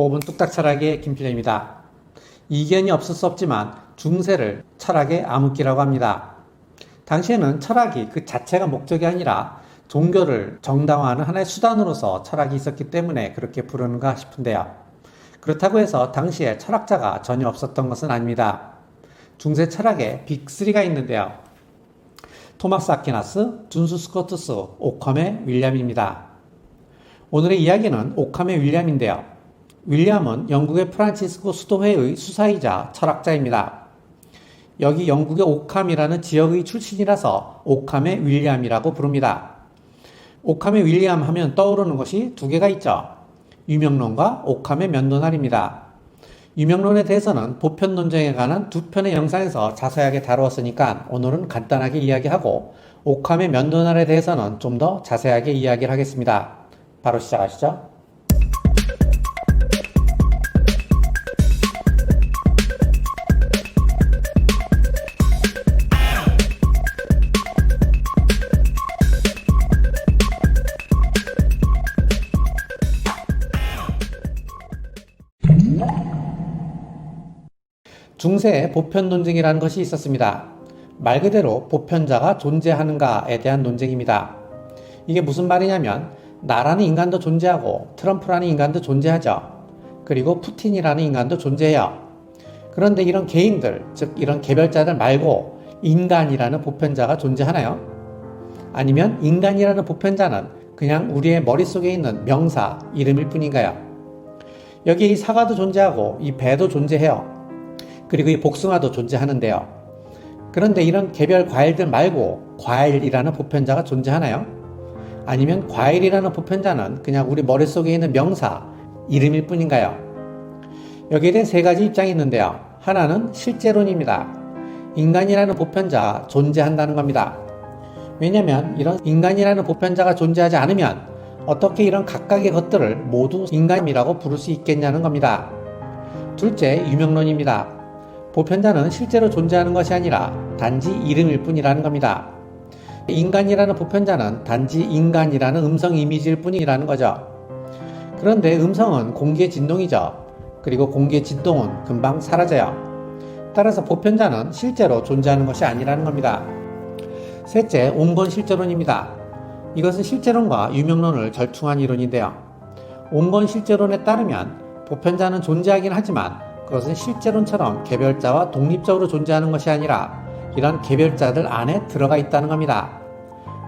5분 뚝딱 철학의 김필래입니다. 이견이 없을 수 없지만 중세를 철학의 암흑기라고 합니다. 당시에는 철학이 그 자체가 목적이 아니라 종교를 정당화하는 하나의 수단으로서 철학이 있었기 때문에 그렇게 부르는가 싶은데요. 그렇다고 해서 당시에 철학자가 전혀 없었던 것은 아닙니다. 중세 철학에 빅3가 있는데요. 토마스 아퀴나스, 준수 스코투스, 오컴의 윌리엄입니다. 오늘의 이야기는 오컴의 윌리엄인데요. 윌리엄은 영국의 프란치스코 수도회의 수사이자 철학자입니다. 여기 영국의 오캄이라는 지역의 출신이라서 오캄의 윌리엄이라고 부릅니다. 오캄의 윌리엄 하면 떠오르는 것이 두 개가 있죠. 유명론과 오캄의 면도날입니다. 유명론에 대해서는 보편 논쟁에 관한 두 편의 영상에서 자세하게 다루었으니까 오늘은 간단하게 이야기하고 오캄의 면도날에 대해서는 좀 더 자세하게 이야기를 하겠습니다. 바로 시작하시죠. 중세에 보편 논쟁이라는 것이 있었습니다. 말 그대로 보편자가 존재하는가에 대한 논쟁입니다. 이게 무슨 말이냐면 나라는 인간도 존재하고 트럼프라는 인간도 존재하죠. 그리고 푸틴이라는 인간도 존재해요. 그런데 이런 개인들, 즉 이런 개별자들 말고 인간이라는 보편자가 존재하나요? 아니면 인간이라는 보편자는 그냥 우리의 머릿속에 있는 명사, 이름일 뿐인가요? 여기 이 사과도 존재하고 이 배도 존재해요. 그리고 이 복숭아도 존재하는데요. 그런데 이런 개별 과일들 말고 과일이라는 보편자가 존재하나요? 아니면 과일이라는 보편자는 그냥 우리 머릿속에 있는 명사, 이름일 뿐인가요? 여기에 대해 세 가지 입장이 있는데요. 하나는 실제론입니다. 인간이라는 보편자 존재한다는 겁니다. 왜냐하면 이런 인간이라는 보편자가 존재하지 않으면 어떻게 이런 각각의 것들을 모두 인간이라고 부를 수 있겠냐는 겁니다. 둘째, 유명론입니다. 보편자는 실제로 존재하는 것이 아니라 단지 이름일 뿐이라는 겁니다. 인간이라는 보편자는 단지 인간이라는 음성 이미지일 뿐이라는 거죠. 그런데 음성은 공기의 진동이죠. 그리고 공기의 진동은 금방 사라져요. 따라서 보편자는 실제로 존재하는 것이 아니라는 겁니다. 셋째, 온건 실제론입니다. 이것은 실제론과 유명론을 절충한 이론인데요. 온건 실제론에 따르면 보편자는 존재하긴 하지만 그것은 실제론처럼 개별자와 독립적으로 존재하는 것이 아니라 이런 개별자들 안에 들어가 있다는 겁니다.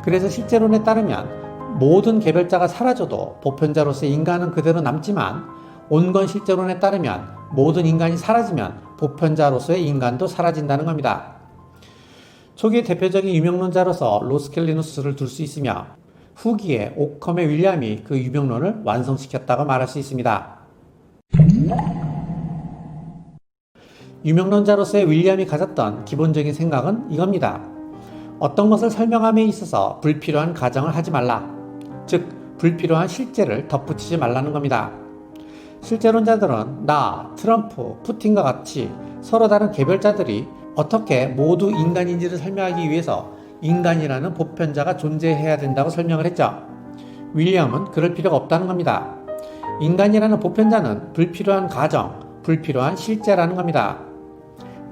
그래서 실제론에 따르면 모든 개별자가 사라져도 보편자로서의 인간은 그대로 남지만 온건 실제론에 따르면 모든 인간이 사라지면 보편자로서의 인간도 사라진다는 겁니다. 초기의 대표적인 유명론자로서 로스켈리누스를 둘 수 있으며 후기에 오컴의 윌리엄이 그 유명론을 완성시켰다고 말할 수 있습니다. 유명론자로서의 윌리엄이 가졌던 기본적인 생각은 이겁니다. 어떤 것을 설명함에 있어서 불필요한 가정을 하지 말라. 즉, 불필요한 실제를 덧붙이지 말라는 겁니다. 실제론자들은 나, 트럼프, 푸틴과 같이 서로 다른 개별자들이 어떻게 모두 인간인지를 설명하기 위해서 인간이라는 보편자가 존재해야 된다고 설명을 했죠. 윌리엄은 그럴 필요가 없다는 겁니다. 인간이라는 보편자는 불필요한 가정, 불필요한 실제라는 겁니다.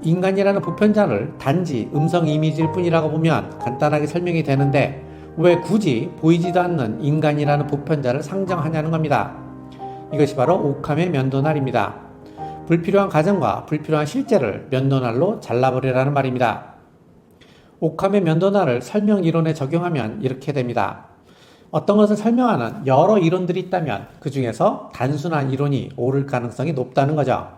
인간이라는 보편자를 단지 음성 이미지일 뿐이라고 보면 간단하게 설명이 되는데 왜 굳이 보이지도 않는 인간이라는 보편자를 상정하냐는 겁니다. 이것이 바로 오캄의 면도날입니다. 불필요한 가정과 불필요한 실제를 면도날로 잘라버리라는 말입니다. 오캄의 면도날을 설명 이론에 적용하면 이렇게 됩니다. 어떤 것을 설명하는 여러 이론들이 있다면 그 중에서 단순한 이론이 옳을 가능성이 높다는 거죠.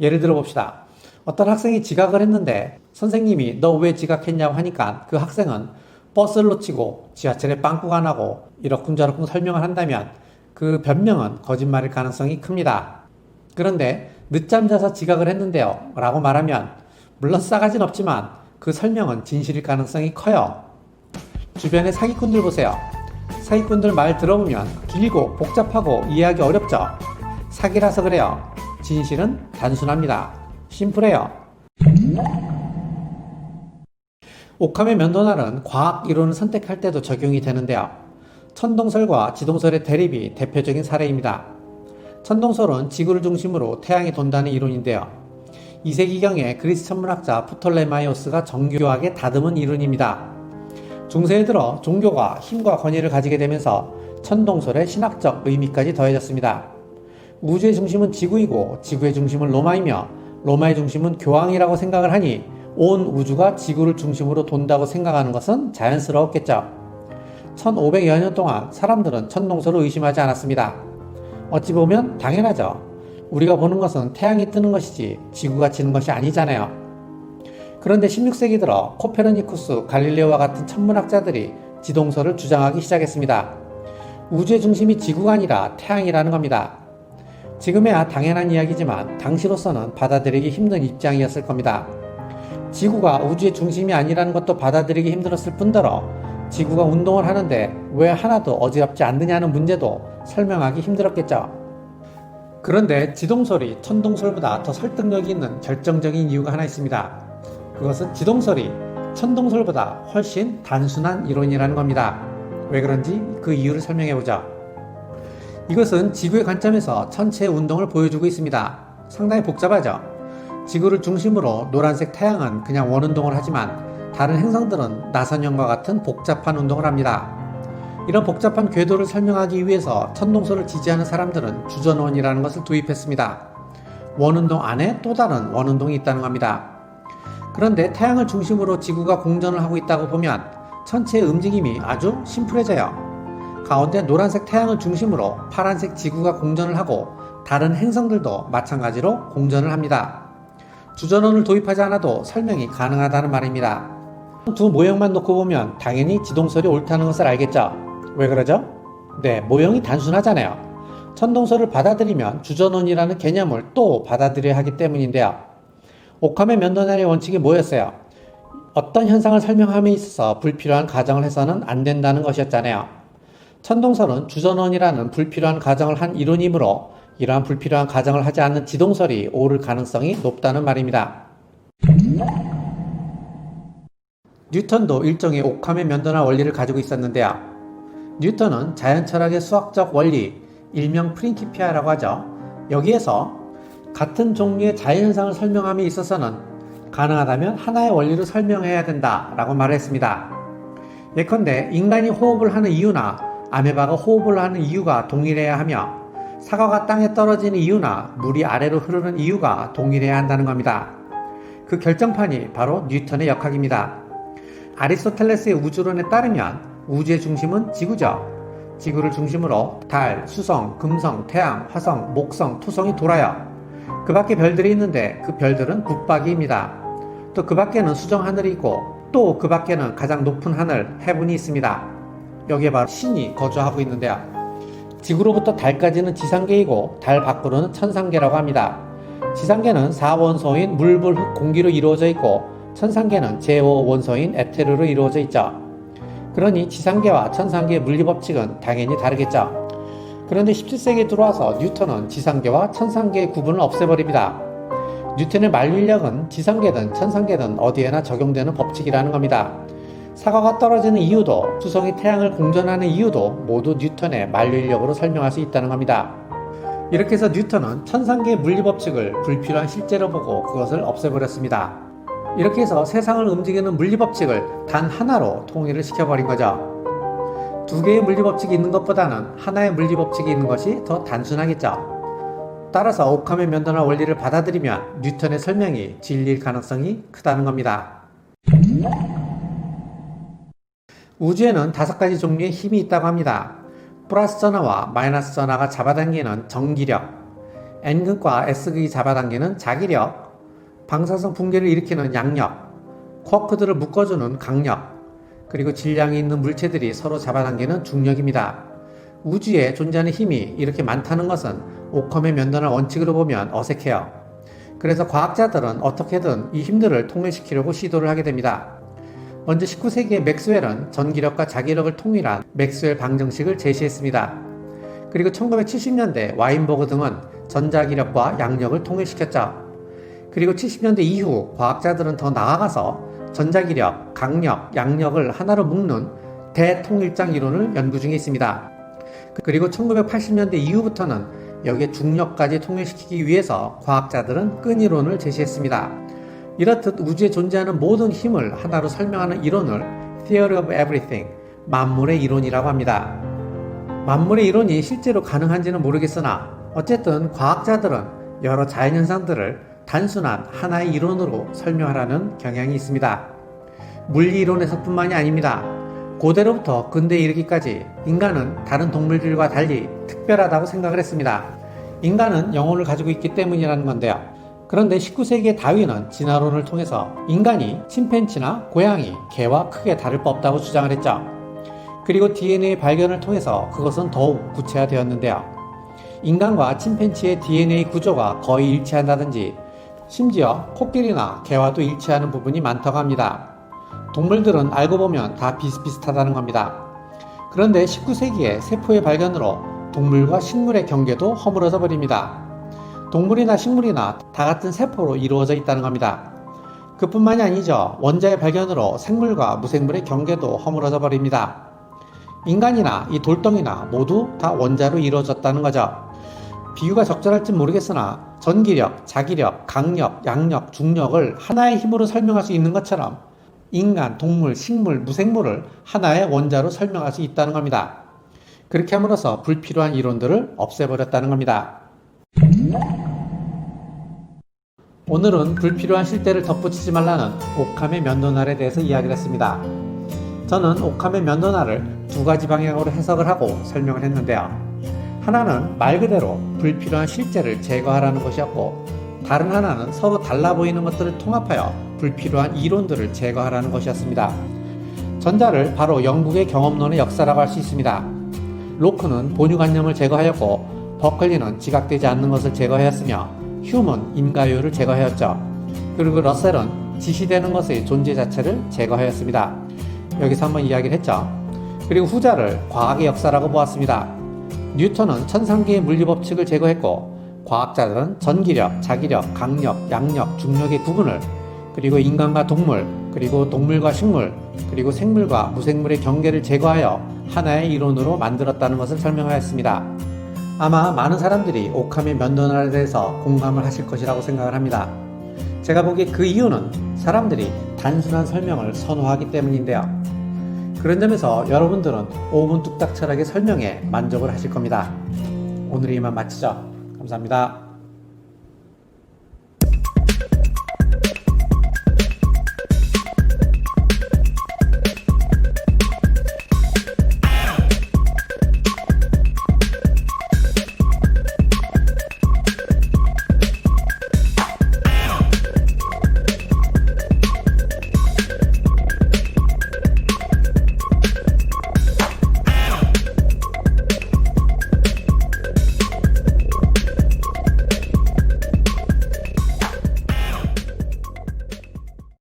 예를 들어 봅시다. 어떤 학생이 지각을 했는데 선생님이 너 왜 지각했냐고 하니까 그 학생은 버스를 놓치고 지하철에 빵꾸가 안 나고 이러쿵저러쿵 설명을 한다면 그 변명은 거짓말일 가능성이 큽니다. 그런데 늦잠 자서 지각을 했는데요. 라고 말하면 물론 싸가진 없지만 그 설명은 진실일 가능성이 커요. 주변의 사기꾼들 보세요. 사기꾼들 말 들어보면 길고 복잡하고 이해하기 어렵죠? 사기라서 그래요. 진실은 단순합니다. 심플해요. 오캄의 면도날은 과학 이론을 선택할 때도 적용이 되는데요. 천동설과 지동설의 대립이 대표적인 사례입니다. 천동설은 지구를 중심으로 태양이 돈다는 이론인데요. 2세기경에 그리스 천문학자 프톨레마이오스가 정교하게 다듬은 이론입니다. 중세에 들어 종교가 힘과 권위를 가지게 되면서 천동설의 신학적 의미까지 더해졌습니다. 우주의 중심은 지구이고 지구의 중심은 로마이며 로마의 중심은 교황이라고 생각을 하니 온 우주가 지구를 중심으로 돈다고 생각하는 것은 자연스러웠겠죠. 1500여 년 동안 사람들은 천동설을 의심하지 않았습니다. 어찌 보면 당연하죠. 우리가 보는 것은 태양이 뜨는 것이지 지구가 지는 것이 아니잖아요. 그런데 16세기 들어 코페르니쿠스, 갈릴레오와 같은 천문학자들이 지동설을 주장하기 시작했습니다. 우주의 중심이 지구가 아니라 태양이라는 겁니다. 지금에야 당연한 이야기지만 당시로서는 받아들이기 힘든 입장이었을 겁니다. 지구가 우주의 중심이 아니라는 것도 받아들이기 힘들었을 뿐더러 지구가 운동을 하는데 왜 하나도 어지럽지 않느냐는 문제도 설명하기 힘들었겠죠. 그런데 지동설이 천동설보다 더 설득력이 있는 결정적인 이유가 하나 있습니다. 그것은 지동설이 천동설보다 훨씬 단순한 이론이라는 겁니다. 왜 그런지 그 이유를 설명해 보죠. 이것은 지구의 관점에서 천체의 운동을 보여주고 있습니다. 상당히 복잡하죠. 지구를 중심으로 노란색 태양은 그냥 원운동을 하지만 다른 행성들은 나선형과 같은 복잡한 운동을 합니다. 이런 복잡한 궤도를 설명하기 위해서 천동설을 지지하는 사람들은 주전원이라는 것을 도입했습니다. 원운동 안에 또 다른 원운동이 있다는 겁니다. 그런데 태양을 중심으로 지구가 공전을 하고 있다고 보면 천체의 움직임이 아주 심플해져요. 가운데 노란색 태양을 중심으로 파란색 지구가 공전을 하고 다른 행성들도 마찬가지로 공전을 합니다. 주전원을 도입하지 않아도 설명이 가능하다는 말입니다. 두 모형만 놓고 보면 당연히 지동설이 옳다는 것을 알겠죠? 왜 그러죠? 네, 모형이 단순하잖아요. 천동설을 받아들이면 주전원이라는 개념을 또 받아들여야 하기 때문인데요. 오캄의 면도날의 원칙이 뭐였어요? 어떤 현상을 설명함에 있어서 불필요한 가정을 해서는 안 된다는 것이었잖아요. 천동설은 주전원이라는 불필요한 가정을 한 이론이므로 이러한 불필요한 가정을 하지 않는 지동설이 옳을 가능성이 높다는 말입니다. 뉴턴도 일종의 옥함의 면도날 원리를 가지고 있었는데요. 뉴턴은 자연철학의 수학적 원리, 일명 프린키피아라고 하죠. 여기에서 같은 종류의 자연현상을 설명함에 있어서는 가능하다면 하나의 원리로 설명해야 된다라고 말했습니다. 예컨대 인간이 호흡을 하는 이유나 아메바가 호흡을 하는 이유가 동일해야 하며 사과가 땅에 떨어지는 이유나 물이 아래로 흐르는 이유가 동일해야 한다는 겁니다. 그 결정판이 바로 뉴턴의 역학입니다. 아리스토텔레스의 우주론에 따르면 우주의 중심은 지구죠. 지구를 중심으로 달, 수성, 금성, 태양, 화성, 목성, 토성이 돌아요. 그 밖에 별들이 있는데 그 별들은 붙박이입니다. 또 그 밖에는 수정 하늘이 있고 또 그 밖에는 가장 높은 하늘, 해분이 있습니다. 여기에 바로 신이 거주하고 있는데요. 지구로부터 달까지는 지상계이고 달 밖으로는 천상계라고 합니다. 지상계는 4원소인 물, 불, 흙, 공기로 이루어져 있고 천상계는 제5원소인 에테르로 이루어져 있죠. 그러니 지상계와 천상계의 물리법칙은 당연히 다르겠죠. 그런데 17세기에 들어와서 뉴턴은 지상계와 천상계의 구분을 없애버립니다. 뉴턴의 만류인력은 지상계든 천상계든 어디에나 적용되는 법칙이라는 겁니다. 사과가 떨어지는 이유도 수성이 태양을 공전하는 이유도 모두 뉴턴의 만류인력으로 설명할 수 있다는 겁니다. 이렇게 해서 뉴턴은 천상계의 물리법칙을 불필요한 실제로 보고 그것을 없애버렸습니다. 이렇게 해서 세상을 움직이는 물리법칙을 단 하나로 통일을 시켜버린 거죠. 두 개의 물리법칙이 있는 것보다는 하나의 물리법칙이 있는 것이 더 단순하겠죠. 따라서 오캄의 면도나 원리를 받아들이면 뉴턴의 설명이 진리일 가능성이 크다는 겁니다. 우주에는 다섯 가지 종류의 힘이 있다고 합니다. 플러스 전하와 마이너스 전하가 잡아당기는 정기력, N극과 S극이 잡아당기는 자기력, 방사성 붕괴를 일으키는 양력, 쿼크들을 묶어주는 강력, 그리고 질량이 있는 물체들이 서로 잡아당기는 중력입니다. 우주에 존재하는 힘이 이렇게 많다는 것은 오컴의 면도날 원칙으로 보면 어색해요. 그래서 과학자들은 어떻게든 이 힘들을 통일시키려고 시도를 하게 됩니다. 먼저 19세기의 맥스웰은 전기력과 자기력을 통일한 맥스웰 방정식을 제시했습니다. 그리고 1970년대 와인버그 등은 전자기력과 양력을 통일시켰죠. 그리고 70년대 이후 과학자들은 더 나아가서 전자기력, 강력, 양력을 하나로 묶는 대통일장 이론을 연구 중에 있습니다. 그리고 1980년대 이후부터는 여기에 중력까지 통일시키기 위해서 과학자들은 끈 이론을 제시했습니다. 이렇듯 우주에 존재하는 모든 힘을 하나로 설명하는 이론을 Theory of Everything, 만물의 이론이라고 합니다. 만물의 이론이 실제로 가능한지는 모르겠으나 어쨌든 과학자들은 여러 자연현상들을 단순한 하나의 이론으로 설명하라는 경향이 있습니다. 물리 이론에서뿐만이 아닙니다. 고대로부터 근대에 이르기까지 인간은 다른 동물들과 달리 특별하다고 생각을 했습니다. 인간은 영혼을 가지고 있기 때문이라는 건데요. 그런데 19세기의 다윈은 진화론을 통해서 인간이 침팬치나 고양이, 개와 크게 다를 바 없다고 주장을 했죠. 그리고 DNA 발견을 통해서 그것은 더욱 구체화되었는데요. 인간과 침팬치의 DNA 구조가 거의 일치한다든지 심지어 코끼리나 개와도 일치하는 부분이 많다고 합니다. 동물들은 알고 보면 다 비슷비슷하다는 겁니다. 그런데 19세기에 세포의 발견으로 동물과 식물의 경계도 허물어져 버립니다. 동물이나 식물이나 다 같은 세포로 이루어져 있다는 겁니다. 그뿐만이 아니죠. 원자의 발견으로 생물과 무생물의 경계도 허물어져 버립니다. 인간이나 이 돌덩이나 모두 다 원자로 이루어졌다는 거죠. 비유가 적절할지 모르겠으나 전기력, 자기력, 강력, 양력, 중력을 하나의 힘으로 설명할 수 있는 것처럼 인간, 동물, 식물, 무생물을 하나의 원자로 설명할 수 있다는 겁니다. 그렇게 함으로써 불필요한 이론들을 없애버렸다는 겁니다. 오늘은 불필요한 실대를 덧붙이지 말라는 옥함의 면도날에 대해서 이야기를 했습니다. 저는 옥함의 면도날을 두 가지 방향으로 해석을 하고 설명을 했는데요. 하나는 말 그대로 불필요한 실제를 제거하라는 것이었고, 다른 하나는 서로 달라 보이는 것들을 통합하여 불필요한 이론들을 제거하라는 것이었습니다. 전자를 바로 영국의 경험론의 역사라고 할 수 있습니다. 로크는 본유관념을 제거하였고, 버클리는 지각되지 않는 것을 제거하였으며, 휴먼 인가요를 제거하였죠. 그리고 러셀은 지시되는 것의 존재 자체를 제거하였습니다. 여기서 한번 이야기를 했죠. 그리고 후자를 과학의 역사라고 보았습니다. 뉴턴은 천상계의 물리법칙을 제거했고 과학자들은 전기력, 자기력, 강력, 양력, 중력의 구분을 그리고 인간과 동물, 그리고 동물과 식물, 그리고 생물과 무생물의 경계를 제거하여 하나의 이론으로 만들었다는 것을 설명하였습니다. 아마 많은 사람들이 옥함의 면도날에 대해서 공감을 하실 것이라고 생각을 합니다. 제가 보기에 그 이유는 사람들이 단순한 설명을 선호하기 때문인데요. 그런 점에서 여러분들은 5분 뚝딱 철학의 설명에 만족을 하실 겁니다. 오늘 이만 마치죠. 감사합니다.